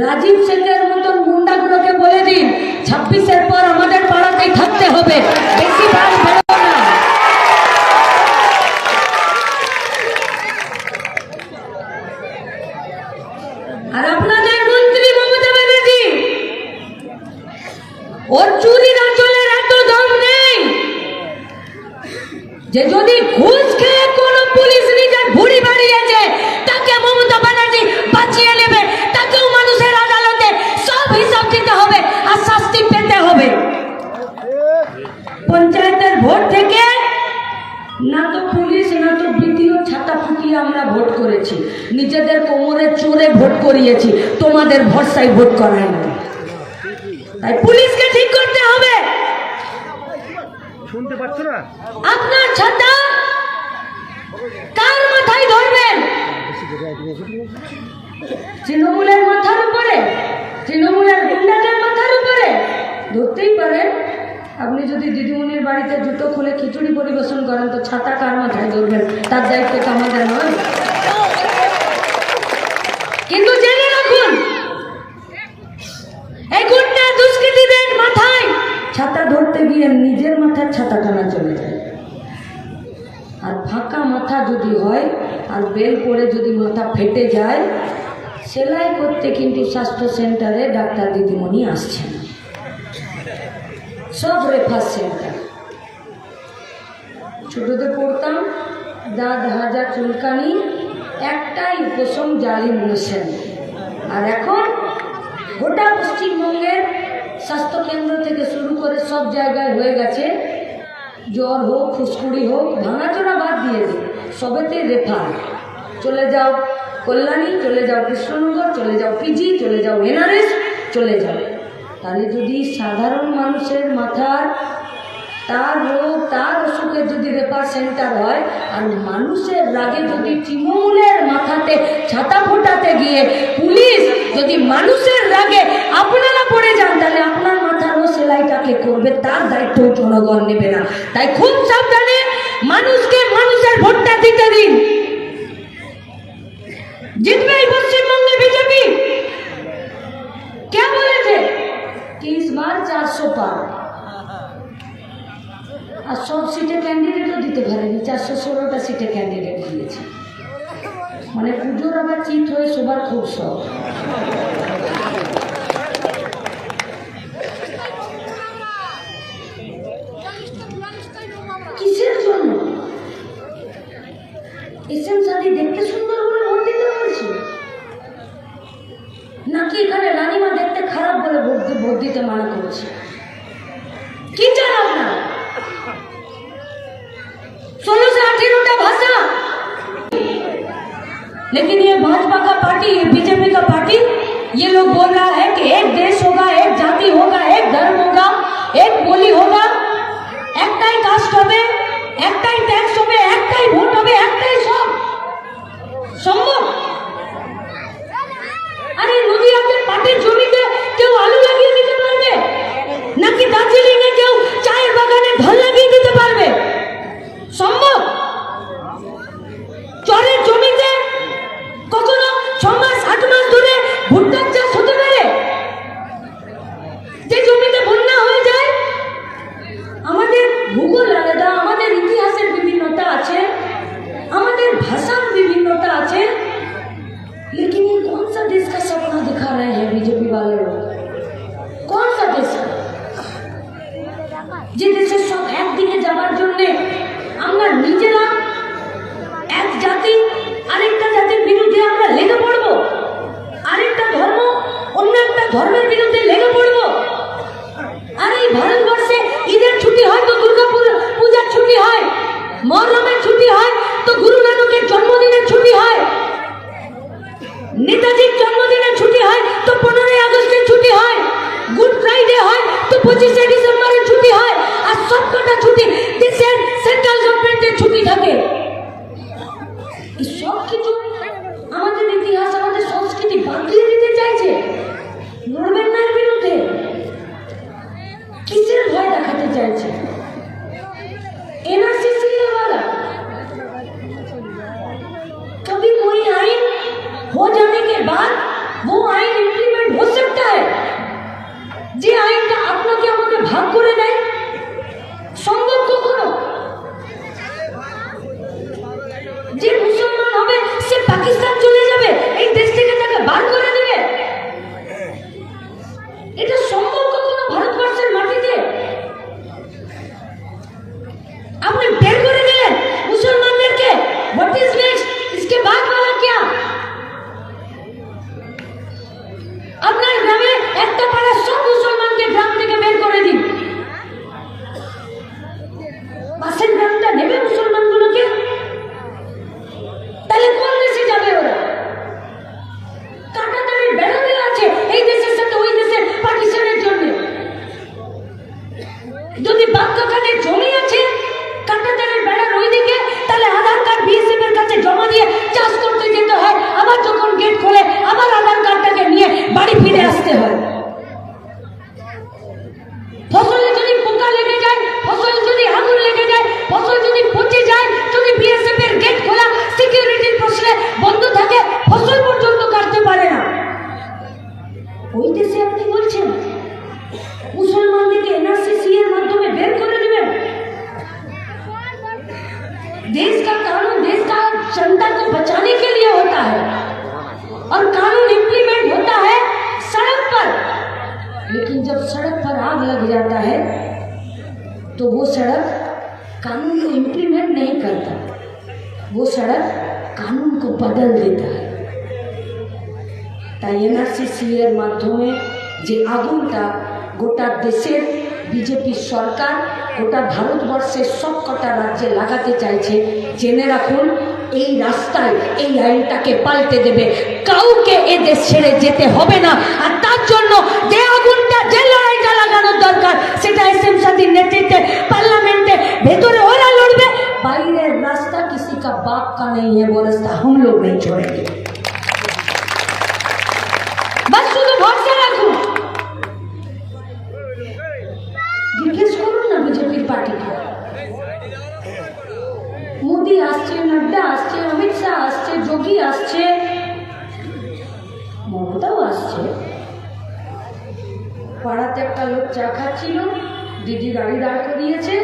রাজীব সেনের মতন গুন্ডাগুলোকে বলে দিন, ছাব্বিশের পর আমাদের পাড়াতেই থাকতে হবে। বেশি আর আপনাদের মন্ত্রী ওর আঁচলের এত নেই যে যদি ঘুষ খেয়ে কোন পুলিশ নিজের ভুড়ি বাড়িয়েছে তাকে মমতা ব্যানার্জি বাঁচিয়ে নেবে তাকেও মানুষের আদালতে সব হিসাব দিতে হবে আর শাস্তি পেতে হবে পঞ্চায়েতের ভোট থেকে না তো পুলিশ না তো বিডিও ছাতা ফুটিয়ে আমরা ভোট করেছি নিজেদের কোমরে চোরে ভোট করিয়েছি তোমাদের ভরসায় ভোট করাই না তাই পুলিশকে ঠিক করতে হবে। শুনতে পাচ্ছ না? আপনার ছাতা কার মাথায় ধরবেন? তৃণমূলের মাথার উপরে তৃণমূলের গুন্ডাদের মাথার উপরে। ধরতেই পারেন আপনি যদি দিদিমণির বাড়িতে জুতো খুলে খিচুড়ি পরিবেশন করেন তো ছাতা কার মাথায় ধরবেন? তার দায়িত্ব তো আমাদের নয় কিন্তু জেনে রাখুন এই গুন্ডা দুষ্কৃতীদের মাথায় ছাতা ধরতে গিয়ে নিজের মাথার ছাতা টানা চলে যায়। আর ফাঁকা মাথা যদি হয়, আর বেল পড়ে যদি মাথা ফেটে যায়, সেলাই করতে কিন্তু স্বাস্থ্য সেন্টারে ডাক্তার দিদিমণি আসছেন। সব রেফার সেন্টার ছোটতে পড়তাম, দাঁত হাজা চুলকানি, একটাই উপশম জালি মেশিন আর এখন গোটা পশ্চিমবঙ্গের স্বাস্থ্যকেন্দ্র থেকে শুরু করে সব জায়গায় হয়ে গেছে। জ্বর হোক, ফুসকুড়ি হোক, ভাঙাচোরা বাদ দিয়েছে সবেতে রেফার। চলে যাও কল্যাণী, চলে যাও কৃষ্ণনগর, চলে যাও পিজি চলে যাও এনআরএস চলে যাও। তাহলে যদি সাধারণ মানুষের মাথার তার রোগ, তার অসুখে যদি রেপার সেন্টার হয়, আর মানুষের রাগে যদি তৃণমূলের মাথাতে, ছাতা ফোটাতে গিয়ে পুলিশ যদি মানুষের রাগে আপনারা পড়ে যান, তাহলে আপনার মাথারও সেলাইটাকে করবে? তার দায়িত্ব জনগণ নেবে না। তাই খুব সাবধানে মানুষকে মানুষের ভোটটা দিতে দিন। জিতবে এই পশ্চিমবঙ্গে বিজেপি? কে বলেছে? তিরিশ বার চারশো আর সব সিটে ক্যান্ডিডেটও দিতে পারেনি। চারশো ষোলোটা সিটে ক্যান্ডিডেট দিয়েছে। মানে পুজোর আবার চিট হয়ে সবার খুব শখ। জন্য? দেখতে সুন্দর ভোট দিতে নাকি এখানে রানীমা দেখতে খারাপ বলে ভোট দিতে মানা করেছে? लेकिन ये भाजपा का पार्टी, ये बीजेपी का पार्टी, ये लोग बोल रहा है कि एक देश মহরমের ছুটি হয়, তো গুরু নানকের জন্মদিনের ছুটি হয়। নেতাজির জন্মদিনের ছুটি হয়, তো পনেরোই আগস্টের ছুটি হয়। গুড ফ্রাইডে হয়, তো পঁচিশে ডিসেম্বরের ছুটি হয়। আর সব কটা ছুটি দেশের সেন্ট্রাল গভর্নমেন্টের ছুটি থাকে। সব কিছু আইন ইমপ্লিমেন্ট हो सकता है যে আইনটা আপনাকে আমাকে ভাগ করে দেয় আপনার গ্রামে একটা পাড়ার সব মুসলমানকে গ্রাম থেকে বের করে দিন। ফসলে যদি পোকা লেগে যায়, ফসল যদি আগুন লেগে যায়, ফসল যদি পচে যায়, যদি বিএসএফ এর গেট খোলা সিকিউরিটির প্রশ্নে বন্ধ থাকে, ফসল পর্যন্ত কাটতে পারে না। ওই দেশে আপনি বলছেন, মুসলমানদেরকে এনআরসিসি कानून को इम्प्लीमेंट नहीं करता वो सड़क कानून को बदल देता है তাই এনআরসিসি এর মাধ্যমে যে আগুনটা গোটা দেশের বিজেপি সরকার গোটা ভারতবর্ষের সব কটা রাজ্যে লাগাতে চাইছে জেনে রাখুন এই রাস্তায় এই আইনটাকে পাল্টে দেবে কাউকে এ দেশ ছেড়ে যেতে হবে না আর তার জন্য যে আগুনটা যে লড়াইটা লাগানোর দরকার সেটা এস এম সাদির নেতৃত্বে পার্লামেন্টে ভেতরে ওরা লড়বে বাইরের রাস্তা কিসি কা বাপ কা নেই है वो रास्ता हम लोग नहीं छोड़ेंगे পাড়াতে একটা লোক চা খাচ্ছিল, দিদি গাড়ি দাঁড় করিয়েছে।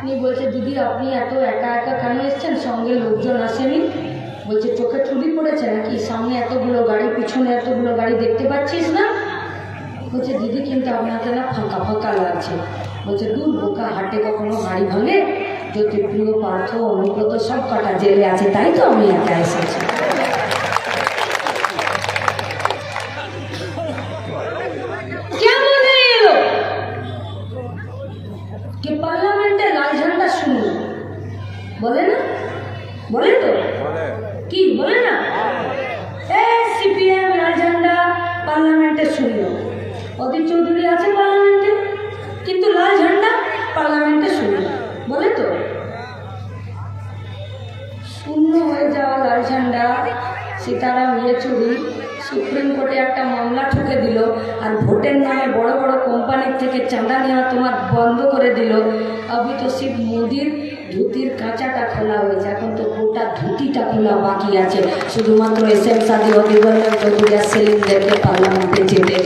উনি বলছে, দিদি, আপনি এত একা একা কেন এসছেন? সঙ্গে লোকজন আসেনি। বলছে, চোখে চুরি পড়েছে নাকি? সামনে এতগুলো গাড়ি, পিছনে এতগুলো গাড়ি দেখতে পাচ্ছিস না? বলছে, দিদি, কিন্তু আপনাকে না ফাঁকা ফাঁকা লাগছে। বলছে, দূর, বোকা হাটে কখনো গাড়ি ভাঙে? জ্যোতিপ্রিয়, পার্থ, অনুব্রত সব কটা জেলে আছে, তাই তো আমি একা এসেছি। অধীর চৌধুরী আছে পার্লামেন্টে? কিন্তু লাল ঝান্ডা পার্লামেন্টে শুনল বলে তো। শূন্য হয়ে যাওয়া লাল ঝান্ডা সীতারাম ইয়েচুরি সুপ্রিম কোর্টে একটা মামলা ঠুকে দিল, আর ভোটের নামে বড় বড় কোম্পানির থেকে চাঁদা নেওয়া তোমার বন্ধ করে দিল। আবি তো শিব মোদির ধুতির কাঁচাটা খোলা হয়েছে এখন তো গোটা ধুতিটা খোলা বাকি আছে। শুধুমাত্র এস এম সাদি অধিবর্তন চৌধুরী আর সেলিমদেরকে পার্লামেন্টে যেতে।